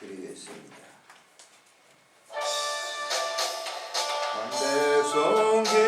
드리겠습니다. 백성 기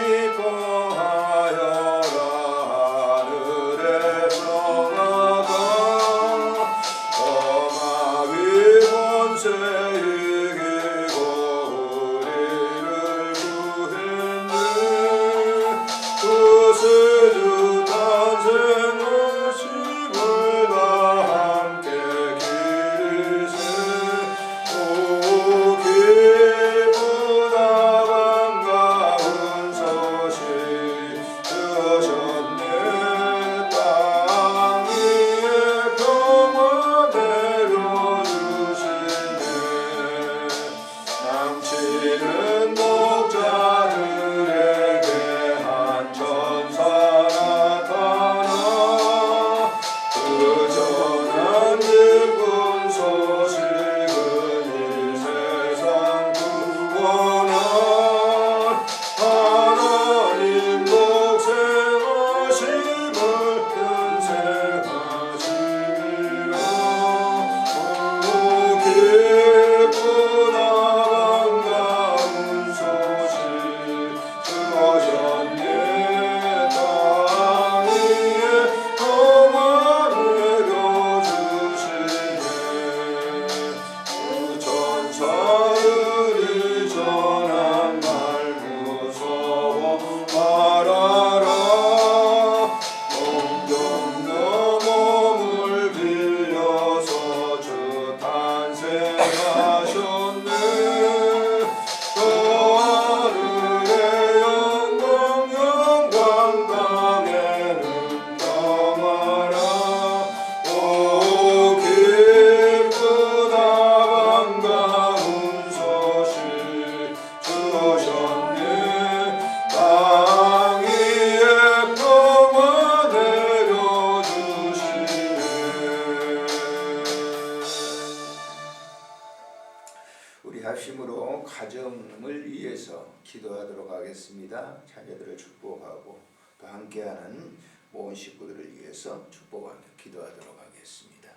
가정을 위해서 기도하도록 하겠습니다. 자녀들을 축복하고 또 함께하는 모든 식구들을 위해서 축복하며 기도하도록 하겠습니다.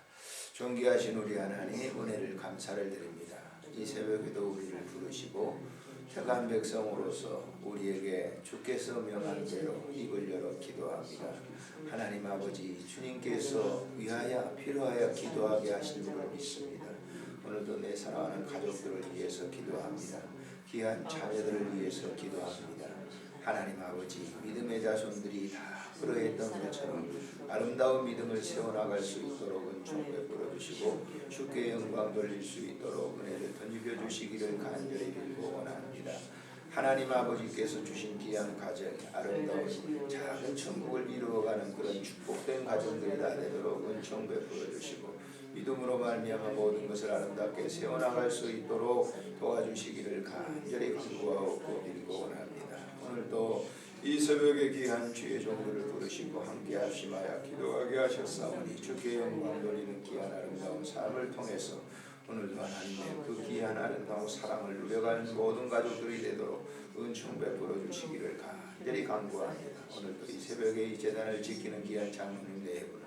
존귀하신 우리 하나님 은혜를 감사를 드립니다. 이 새벽에도 우리를 부르시고 택한 백성으로서 우리에게 주께서 명한 대로 입을 열어 기도합니다. 하나님 아버지 주님께서 위하여 필요하여 기도하게 하신 줄을 믿습니다. 오늘도 내 사랑하는 가족들을 위해서 기도합니다. 귀한 자녀들을 위해서 기도합니다. 하나님 아버지 믿음의 자손들이 다 그러했던 것처럼 아름다운 믿음을 세워나갈 수 있도록 은총 베풀어 주시고 주께 영광 돌릴 수 있도록 은혜를 던집어 주시기를 간절히 빌고 원합니다. 하나님 아버지께서 주신 귀한 가정 아름다운 작은 천국을 이루어가는 그런 축복된 가정들이 다 되도록 은총 베풀어 주시고 믿음으로 말미암아 모든 것을 아름답게 세워나갈 수 있도록 도와주시기를 간절히 간구하고 빌고 원합니다. 오늘도 이 새벽에 귀한 주의 종들을 부르시고 함께 합심하여 기도하게 하셨사오니 주께 영광 돌리는 귀한 아름다운 삶을 통해서 오늘도 하나님의 그 귀한 아름다운 사랑을 누려가는 모든 가족들이 되도록 은총 베풀어 주시기를 간절히 간구합니다. 오늘도 이 새벽에 이 재단을 지키는 귀한 장로님 네 분을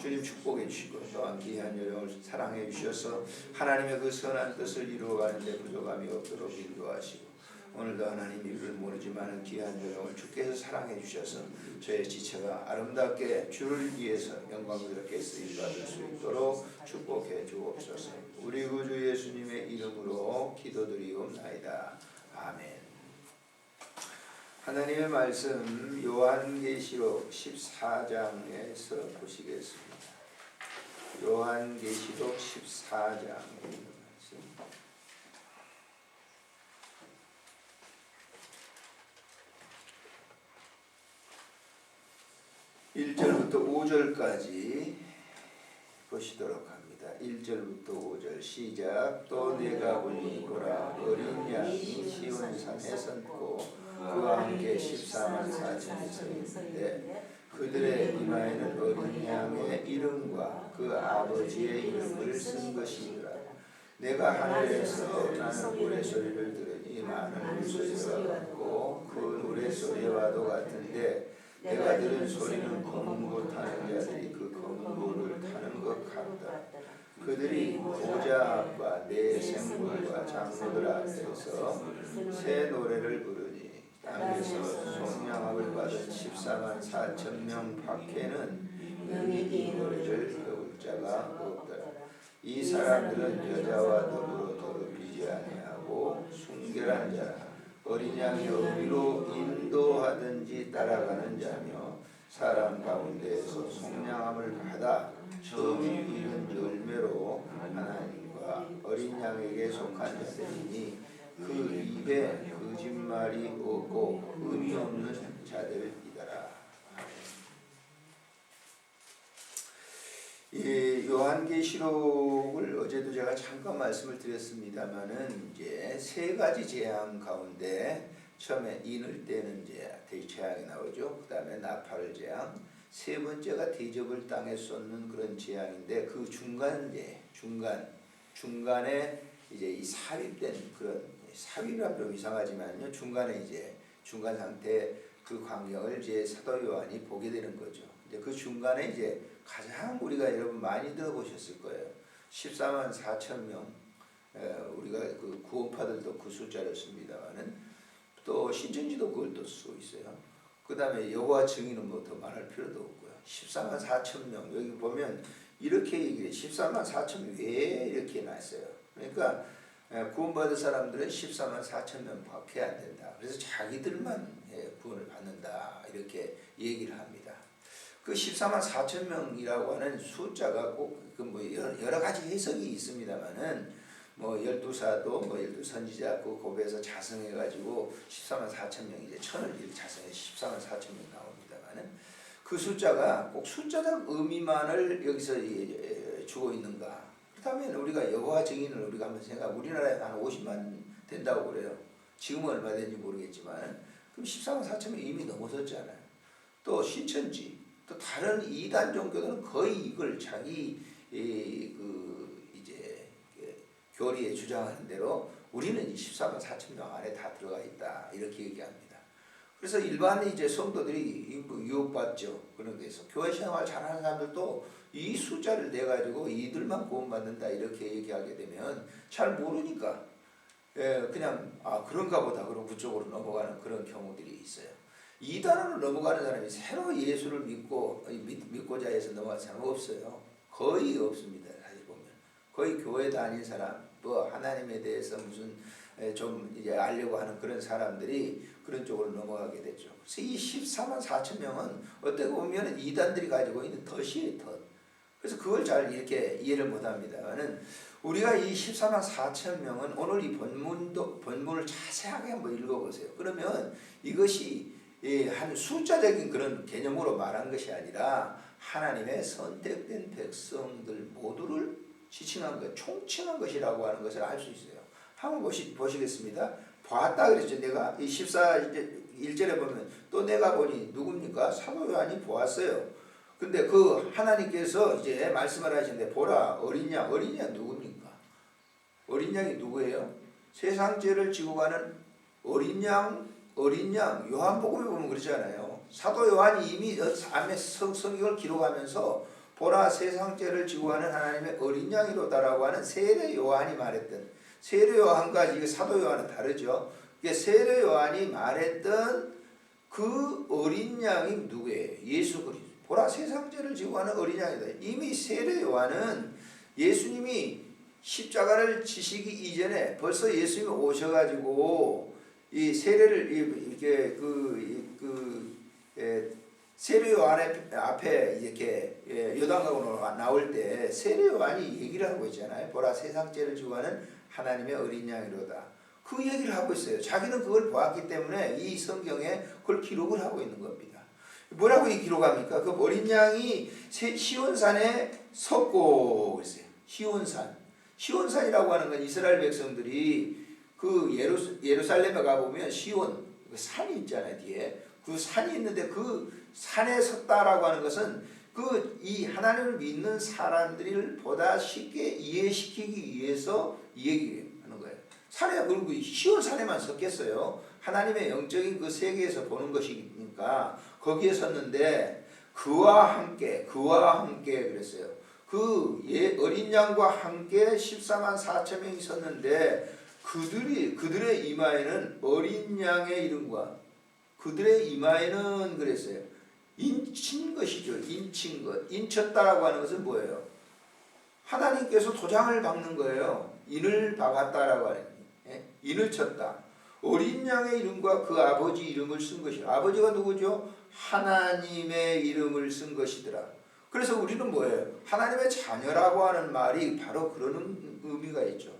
주님 축복해 주시고 또한 귀한 여정을 사랑해 주셔서 하나님의 그 선한 뜻을 이루어가는데 부족함이 없도록 인도하시고 오늘도 하나님 이를 모르지만 귀한 여정을 주께서 사랑해 주셔서 저의 지체가 아름답게 주를 위해서 영광스럽게 쓰임받을 수 있도록 축복해 주옵소서. 우리 구주 예수님의 이름으로 기도드리옵나이다. 아멘 하나님의 말씀 요한계시록 14장에서 보시겠습니다. 요한계시록 14장에 있는 말씀. 1절부터 5절까지 보시도록 합니다. 1절부터 5절 시작. 또 내가 보니 보라. 어린 양이 시온 산에 섰고 그와 함께 14만 4천이 서 있는데 그들의 이마에는 어린 양의 이름과 그 아버지의 이름을 쓴 것이더라. 내가 하늘에서 나는 노래소리를 들으니 많은 물소리가 같고 그 노래 소리와도 같은데 내가 들은 소리는 검은고 타는 자들이 그 검은고를 타는 것 같다. 그들이 보좌 앞과 내 생물과 장로들 앞에서 새 노래를 부르니 땅에서 속량함을 받은 14만 4천 명 밖에는 이 노래를 배울 자가 없더라. 이 사람들은 여자와 더불어 더럽히지 아니하고 순결한 자라. 어린 양이 어디로 인도하든지 따라가는 자며 사람 가운데에서 속량함을 받아 처음 이른 열매로 하나님과 어린 양에게 속한 자들이니 그 입에 거짓말이 없고 의미 없는 자들이더라. 이 요한계시록을 어제도 제가 잠깐 말씀을 드렸습니다만은 이제 세 가지 재앙 가운데 처음에 인을 때는 이제 대재앙이 나오죠. 그 다음에 나팔 재앙, 세 번째가 대접을 땅에 쏟는 그런 재앙인데 그 중간 제 중간 중간에 이제 이 삽입된 그런 삽입이라 좀 이상하지만요. 중간에 이제 중간 상태 그 광경을 이제 사도 요한이 보게 되는 거죠. 이제 그 중간에 이제 가장 우리가 여러분 많이 들어보셨을 거예요. 14만 4천 명 에, 우리가 그 구원파들도 그 숫자를 씁니다만은 또 신천지도 그걸 또 쓰고 있어요. 그 다음에 여호와 증인은 뭐 더 말할 필요도 없고요. 14만 4천 명 여기 보면 이렇게 얘기해 14만 4천 명 왜 이렇게 났어요. 그러니까 에, 구원받은 사람들은 14만 4천 명밖에 안 된다. 그래서 자기들만 예, 구원을 받는다 이렇게 얘기를 합니다. 그 14만 4천 명이라고 하는 숫자가 꼭 그 뭐 여러, 여러 가지 해석이 있습니다만은 뭐 열두 사도 뭐 열두 선지자 그 고베에서 자성해 가지고 14만 4천 명 이제 천을 이렇게 자성해 14만 4천 명 나옵니다만은 그 숫자가 꼭 숫자적 의미만을 여기서 이- 주고 있는가? 그렇다면 우리가 여호와 증인을 우리가 한번 생각 우리나라에 한 50만 된다고 그래요. 지금은 얼마 되는지 모르겠지만 그럼 14만 4천 명이 이미 넘어섰잖아요. 또 신천지 또 다른 이단 종교들은 거의 이걸 자기 그 교리에 주장하는 대로 우리는 14만 4천 명 안에 다 들어가 있다 이렇게 얘기합니다. 그래서 일반 이제 성도들이 뭐 유혹받죠 그런 데서 교회 생활 잘하는 사람들도 이 숫자를 내 가지고 이들만 구원받는다 이렇게 얘기하게 되면 잘 모르니까 예, 그냥 아 그런가 보다 그러고 그쪽으로 넘어가는 그런 경우들이 있어요. 이단으로 넘어가는 사람이 새로 예수를 믿고 믿, 믿고자 해서 넘어간 사람 없어요. 거의 없습니다. 사실 보면 거의 교회 다닌 사람, 뭐 하나님에 대해서 무슨 에, 좀 이제 알려고 하는 그런 사람들이 그런 쪽으로 넘어가게 됐죠. 그래서 이 14만 4천 명은 어떻게 보면 이단들이 가지고 있는 덫이에요, 덫. 그래서 그걸 잘 이렇게 이해를 못합니다만은 우리가 이 14만 4천 명은 오늘 이 본문도 본문을 자세하게 한번 읽어보세요. 그러면 이것이 이한 숫자적인 그런 개념으로 말한 것이 아니라 하나님의 선택된 백성들 모두를 지칭한 것, 총칭한 것이라고 하는 것을 알 수 있어요. 한번 보시, 보시겠습니다. 봤다 그랬죠. 내가 이 14일절에 보면 또 내가 보니 누굽니까? 사도 요한이 보았어요. 근데 그 하나님께서 이제 말씀을 하시는데 보라 어린 양 어린 양 누굽니까? 어린 양이 누구예요? 세상 죄를 지고 가는 어린 양 어린 양 요한복음에 보면 그러잖아요. 사도 요한이 이미 암의 성, 성경을 기록하면서 보라 세상 죄를 지고 가는 하나님의 어린 양이로다라고 하는 세례 요한이 말했던 세례 요한과 이게 사도 요한은 다르죠. 이게 세례 요한이 말했던 그 어린 양이 누구예요? 예수 그리스도. 보라 세상 죄를 지고 가는 어린 양이다. 이미 세례 요한은 예수님이 십자가를 지시기 이전에 벌써 예수님이 오셔가지고 이 세례를 이렇게 그 그 세례 요한 앞에 이렇게 예, 요단강으로 나올 때 세례 요한이 얘기를 하고 있잖아요. 보라 세상 죄를 지고 가는 하나님의 어린 양이로다. 그 얘기를 하고 있어요. 자기는 그걸 보았기 때문에 이 성경에 그걸 기록을 하고 있는 겁니다. 뭐라고 이 기록합니까? 그 어린 양이 세- 시온산에 섰고 그랬어요. 시온산. 시온산이라고 하는 건 이스라엘 백성들이 그 예루, 예루살렘에 가보면 시온 그 산이 있잖아요 뒤에 그 산이 있는데 그 산에 섰다라고 하는 것은 그 이 하나님을 믿는 사람들을 보다 쉽게 이해시키기 위해서 이 얘기하는 거예요. 산에 그리고 시온 산에만 섰겠어요. 하나님의 영적인 그 세계에서 보는 것이니까 거기에 섰는데 그와 함께 그와 함께 그랬어요. 그 예, 어린 양과 함께 14만 4천 명이 섰는데 그들이 그들의 이마에는 어린 양의 이름과 그들의 이마에는 그랬어요. 인친 것이죠. 인친 것. 인쳤다라고 하는 것은 뭐예요? 하나님께서 도장을 박는 거예요. 인을 박았다라고 하는 예? 인을 쳤다. 어린 양의 이름과 그 아버지 이름을 쓴 것이 아버지가 누구죠? 하나님의 이름을 쓴 것이더라. 그래서 우리는 뭐예요? 하나님의 자녀라고 하는 말이 바로 그런 의미가 있죠.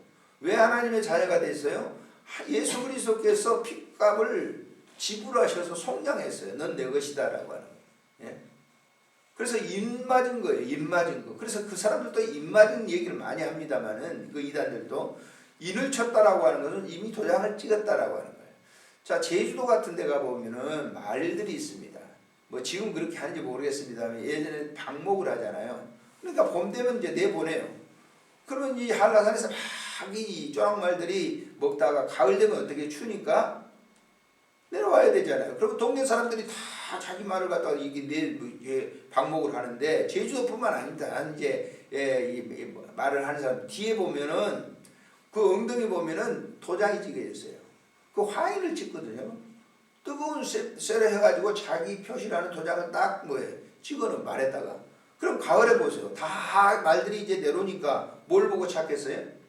왜 하나님의 자녀가 됐어요? 예수 그리스도께서 핏값을 지불하셔서 속량했어요. 넌 내 것이다라고 하는 거예요. 예? 그래서 입 맞은 거예요. 입 맞은 거. 그래서 그 사람들도 입 맞은 얘기를 많이 합니다만은 그 이단들도 인을 쳤다라고 하는 것은 이미 도장을 찍었다라고 하는 거예요. 자 제주도 같은 데 가 보면은 말들이 있습니다. 뭐 지금 그렇게 하는지 모르겠습니다만 예전에 방목을 하잖아요. 그러니까 봄 되면 이제 내보내요. 그러면 이 한라산에서 막이 쪼랑말들이 먹다가 가을 되면 어떻게 추니까 내려와야 되잖아요. 그리고 동네 사람들이 다 자기 말을 갖다가 이게 내 이게 방목을 하는데 제주도뿐만 아닙니다. 이제 예, 이, 이 말을 하는 사람 뒤에 보면은 그 엉덩이 보면은 도장이 찍혀 있어요. 그 화인을 찍거든요. 뜨거운 쇠- 쇠로 해가지고 자기 표시라는 도장을 딱 뭐에 찍어는 말에다가 그럼 가을에 보세요. 다 말들이 이제 내려오니까 뭘 보고 찾겠어요?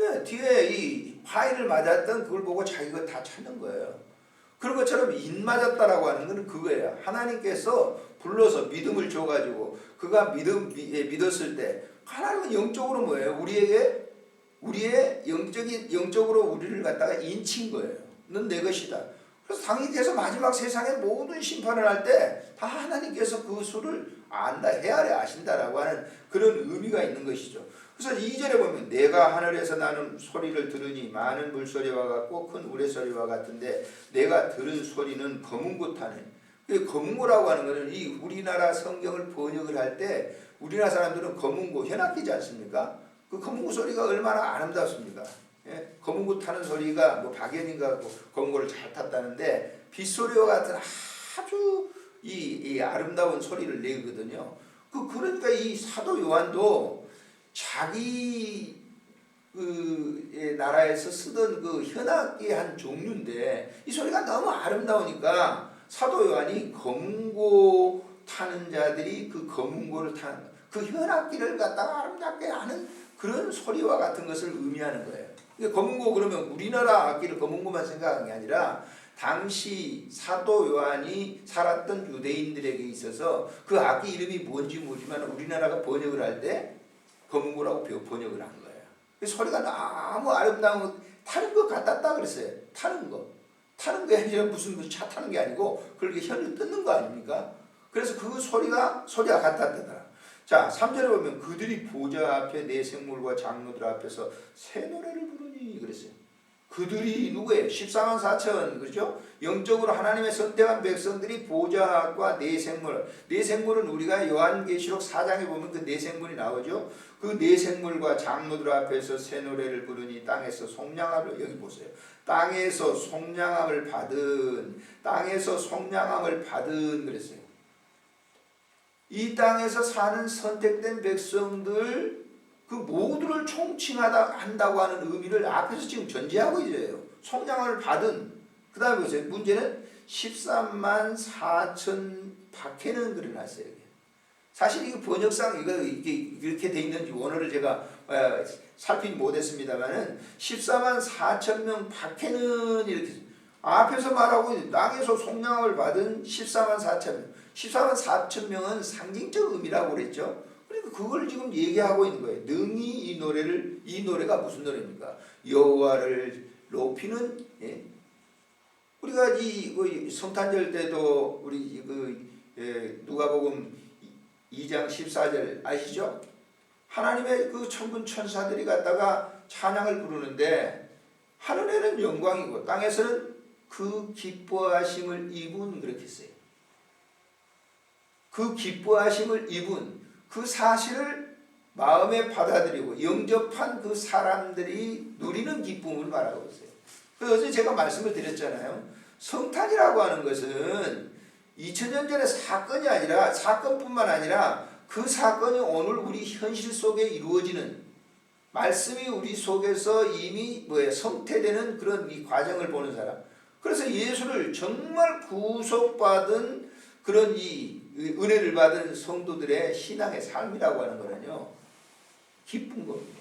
예, 뒤에 이 화인을 맞았던 그걸 보고 자기가 다 찾는 거예요. 그런 것처럼 인 맞았다라고 하는 것은 그거예요. 하나님께서 불러서 믿음을 줘가지고 그가 믿음 미- 예, 믿었을 때 하나님은 영적으로 뭐예요? 우리에게 우리의 영적인 영적으로 우리를 갖다가 인친 거예요. 넌내 것이다. 그래서 당연히께서 마지막 세상의 모든 심판을 할 때 다 하나님께서 그 수를 안다 헤아려 아신다라고 하는 그런 의미가 있는 것이죠. 그래서 2절에 보면 내가 하늘에서 나는 소리를 들으니 많은 물소리와 같고 큰 우레소리와 같은데 내가 들은 소리는 검은고타네. 그 검은 고라고 하는 것은 이 우리나라 성경을 번역을 할 때 우리나라 사람들은 검은 고 현악기지 않습니까? 그 검은 고 소리가 얼마나 아름답습니까? 예? 검은 고 타는 소리가 뭐 박연인가 고 검은 고를 잘 탔다는데 빗소리와 같은 아주 이, 이 아름다운 소리를 내거든요. 그 그러니까 이 사도 요한도 자기 그 예, 나라에서 쓰던 그 현악기의 한 종류인데 이 소리가 너무 아름다우니까 사도 요한이 검은고 타는 자들이 그 검은고를 타는 거. 그 현악기를 갖다가 아름답게 하는 그런 소리와 같은 것을 의미하는 거예요. 그러니까 검은고 그러면 우리나라 악기를 검은고만 생각하는 게 아니라 당시 사도 요한이 살았던 유대인들에게 있어서 그 악기 이름이 뭔지 모르지만 우리나라가 번역을 할때 검은고라고 번역을 한 거예요. 그 소리가 너무 아름다운 타는 것 같았다 그랬어요. 타는 거. 타는 게 무슨 무슨 차 타는 게 아니고 그렇게 혀를 뜯는 거 아닙니까? 그래서 그 소리가 소리가 같았더라. 자, 3절에 보면 그들이 보좌 앞에 내 생물과 장로들 앞에서 새 노래를 부르니 그랬어요. 그들이 누구예요? 14만 4천 그렇죠? 영적으로 하나님의 선택한 백성들이 보좌과 내 생물 내 생물은 우리가 요한계시록 4장에 보면 그 내 생물이 나오죠. 그 내 생물과 장로들 앞에서 새 노래를 부르니 땅에서 속량함을 여기 보세요. 땅에서 속량함을 받은 땅에서 속량함을 받은 그랬어요. 이 땅에서 사는 선택된 백성들 그 모두를 총칭하다 한다고 하는 의미를 앞에서 지금 전제하고 있어요. 속량을 받은 그 다음에 보세요. 문제는 13만 4천 박해는 그려놨어요. 사실 이거 번역상 이거 이게 이렇게 돼 있는지 원어를 제가 어, 살피지 못했습니다만은 14만 4천 명 박해는 이렇게 앞에서 말하고 땅에서 속량을 받은 14만 4천 명. 14만 4천 명은 상징적 의미라고 그랬죠. 그걸 지금 얘기하고 있는 거예요. 능히 이 노래를 이 노래가 무슨 노래입니까? 여호와를 높이는 예? 우리가 이, 그 성탄절 때도 우리 이그 예, 누가복음 2장 14절 아시죠? 하나님의 그 천군 천사들이 갔다가 찬양을 부르는데 하늘에는 영광이고 땅에서는 그 기뻐하심을 입은 그렇게 써요. 그 기뻐하심을 입은 그 사실을 마음에 받아들이고 영접한 그 사람들이 누리는 기쁨을 말하고 있어요. 그 어제 제가 말씀을 드렸잖아요. 성탄이라고 하는 것은 2000년 전의 사건이 아니라 사건뿐만 아니라 그 사건이 오늘 우리 현실 속에 이루어지는 말씀이 우리 속에서 이미 뭐야 성태되는 그런 이 과정을 보는 사람. 그래서 예수를 정말 구속받은 그런 이 은혜를 받은 성도들의 신앙의 삶이라고 하는 거는요. 기쁜 겁니다.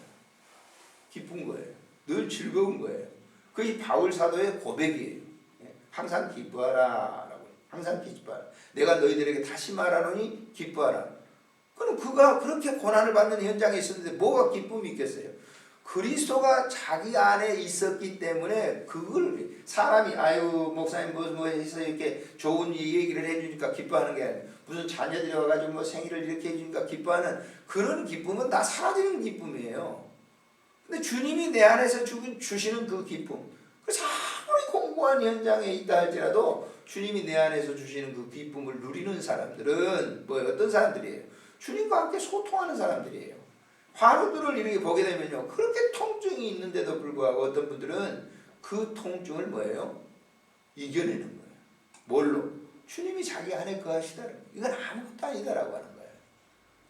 기쁜 거예요. 늘 즐거운 거예요. 그게 바울 사도의 고백이에요. 예, 항상 기뻐하라 라고. 항상 기뻐하라. 내가 너희들에게 다시 말하노니 기뻐하라. 그럼 그가 그렇게 고난을 받는 현장에 있었는데 뭐가 기쁨이 있겠어요? 그리스도가 자기 안에 있었기 때문에 그걸 사람이 아유 목사님 뭐, 뭐 해서 이렇게 좋은 얘기를 해주니까 기뻐하는 게 아니라 무슨 자녀들이 와가지고 뭐 생일을 이렇게 해주니까 기뻐하는 그런 기쁨은 다 사라지는 기쁨이에요. 근데 주님이 내 안에서 주, 주시는 그 기쁨 아무리 공고한 현장에 있다 할지라도 주님이 내 안에서 주시는 그 기쁨을 누리는 사람들은 뭐 어떤 사람들이에요? 주님과 함께 소통하는 사람들이에요. 화루들을 이렇게 보게 되면요. 그렇게 통증이 있는데도 불구하고 어떤 분들은 그 통증을 뭐예요? 이겨내는 거예요. 뭘로? 주님이 자기 안에 거하시다는 거예요. 이건 아무것도 아니다라고 하는 거예요.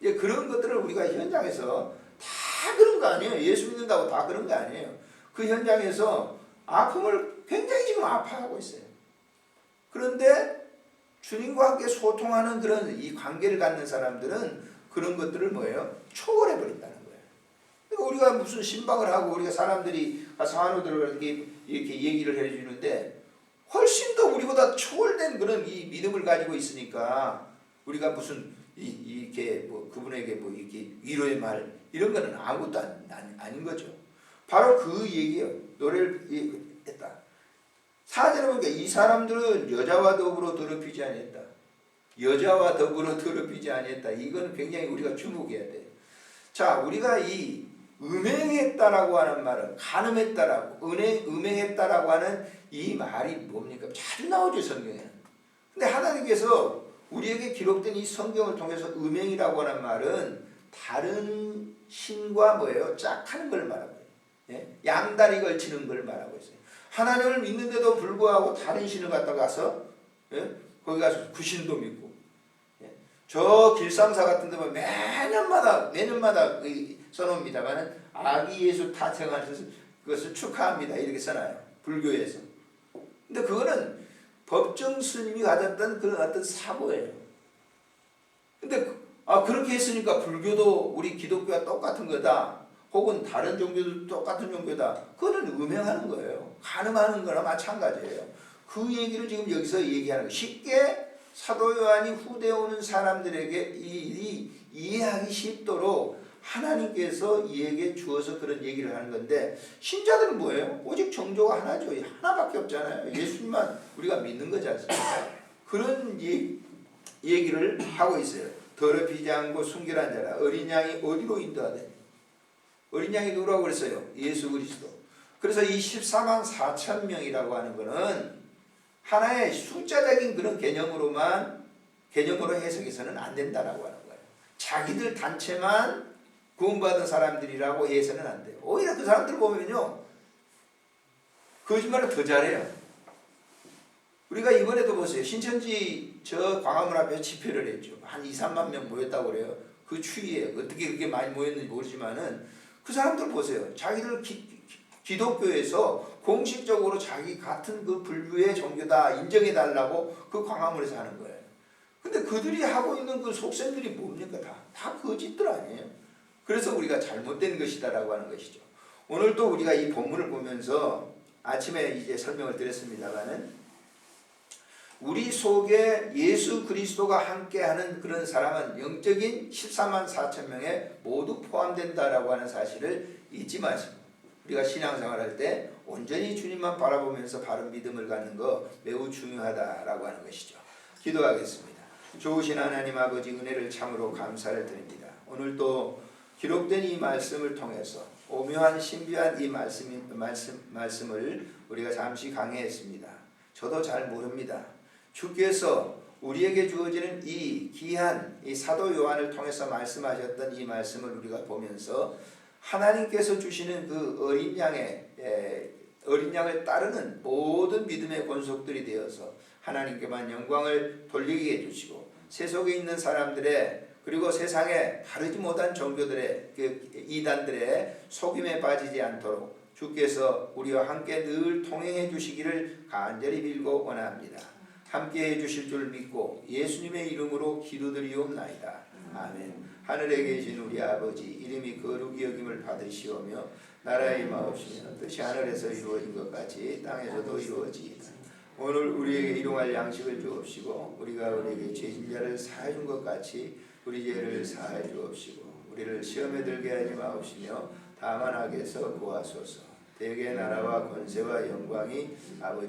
예, 그런 것들을 우리가 현장에서 다 그런 거 아니에요. 예수 믿는다고 다 그런 거 아니에요. 그 현장에서 아픔을 굉장히 지금 아파하고 있어요. 그런데 주님과 함께 소통하는 그런 이 관계를 갖는 사람들은 그런 것들을 뭐예요? 초월해 버린다는 거예요. 그러니까 우리가 무슨 신방을 하고 우리가 사람들이 가서 한우들을 이렇게 이렇게 얘기를 해주는데 훨씬 더 우리보다 초월된 그런 이 믿음을 가지고 있으니까 우리가 무슨 이, 이렇게 뭐 그분에게 뭐 이렇게 위로의 말 이런 거는 아무것도 안, 안, 아닌 거죠. 바로 그 얘기예요. 노래를 했다. 사절에 보니까 이 사람들은 여자와 더불어 더럽히지 아니했다. 여자와 더불어 더럽히지 아니했다. 이거는 굉장히 우리가 주목해야 돼. 자, 우리가 이 음행했다라고 하는 말은 간음했다라고 은행 음행했다라고 하는 이 말이 뭡니까? 자주 나오죠 성경에. 근데 하나님께서 우리에게 기록된 이 성경을 통해서 음행이라고 하는 말은 다른 신과 뭐예요? 짝하는 걸 말하고 있어요. 예? 양다리 걸치는 걸 말하고 있어요. 하나님을 믿는데도 불구하고 다른 신을 갖다 가서 예? 거기 가서 구신도 믿고 예? 저 길상사 같은 데면 매년마다 매년마다 써놓습니다만은 아기 예수 타청하셔서 그것을 축하합니다 이렇게 써놔요 불교에서. 근데 그거는 법정 스님이 가졌던 그런 어떤 사고예요. 근데 아 그렇게 했으니까 불교도 우리 기독교와 똑같은 거다. 혹은 다른 종교도 똑같은 종교다. 그거는 음행하는 거예요. 가늠하는 거나 마찬가지예요. 그 얘기를 지금 여기서 얘기하는 거예요. 쉽게 사도 요한이 후대 오는 사람들에게 이, 이 이해하기 쉽도록 하나님께서 이에게 주어서 그런 얘기를 하는 건데 신자들은 뭐예요? 오직 정조가 하나죠. 하나밖에 없잖아요. 예수님만 우리가 믿는 거지 않습니까? 그런 얘, 얘기를 하고 있어요. 더럽히지 않고 순결한 자라 어린 양이 어디로 인도하되 어린 양이 누구라고 그랬어요? 예수 그리스도. 그래서 이 14만 4천 명이라고 하는 거는 하나의 숫자적인 그런 개념으로만 개념으로 해석해서는 안 된다라고 하는 거예요. 자기들 단체만 구원받은 사람들이라고 해서는 안 돼요. 오히려 그 사람들 보면요. 거짓말을 더 잘해요. 우리가 이번에도 보세요. 신천지 저 광화문 앞에 집회를 했죠. 한 2, 3만 명 모였다고 그래요. 그 추위에 어떻게 그렇게 많이 모였는지 모르지만은 그 사람들 보세요. 자기들 기, 기독교에서 공식적으로 자기 같은 그 불교의 종교다 인정해 달라고 그 광화문에서 하는 거예요. 근데 그들이 하고 있는 그 속셈들이 뭡니까? 다, 다 거짓들 아니에요. 그래서 우리가 잘못된 것이다라고 하는 것이죠. 오늘도 우리가 이 본문을 보면서 아침에 이제 설명을 드렸습니다만은 우리 속에 예수 그리스도가 함께하는 그런 사람은 영적인 14만 4천 명에 모두 포함된다라고 하는 사실을 잊지 마시고 우리가 신앙생활 할 때 온전히 주님만 바라보면서 바른 믿음을 갖는 거 매우 중요하다라고 하는 것이죠. 기도하겠습니다. 좋으신 하나님 아버지 은혜를 참으로 감사를 드립니다. 오늘 또 기록된 이 말씀을 통해서 오묘한 신비한 이 말씀 말씀 말씀을 우리가 잠시 강해했습니다. 저도 잘 모릅니다. 주께서 우리에게 주어지는 이 귀한 이 사도 요한을 통해서 말씀하셨던 이 말씀을 우리가 보면서 하나님께서 주시는 그 어린 양의 에, 어린 양을 따르는 모든 믿음의 권속들이 되어서 하나님께만 영광을 돌리게 해주시고 세속에 있는 사람들의 그리고 세상에 다르지 못한 종교들의 그 이단들의 속임에 빠지지 않도록 주께서 우리와 함께 늘 통행해 주시기를 간절히 빌고 원합니다. 함께 해 주실 줄 믿고 예수님의 이름으로 기도드리옵나이다. 아멘. 하늘에 계신 우리 아버지 이름이 거룩히 여김을 받으시오며 나라의 마옵시며 뜻이 하늘에서 이루어진 것 같이 땅에서도 이루어지이다. 오늘 우리에게 일용할 양식을 주옵시고 우리가 우리에게 죄 진자를 사해 준것 같이 우리 죄를 사해 주옵시고 우리를 시험에 들게 하지 마옵시며 다만 악에서 구하소서. 대개 나라와 권세와 영광이 아버지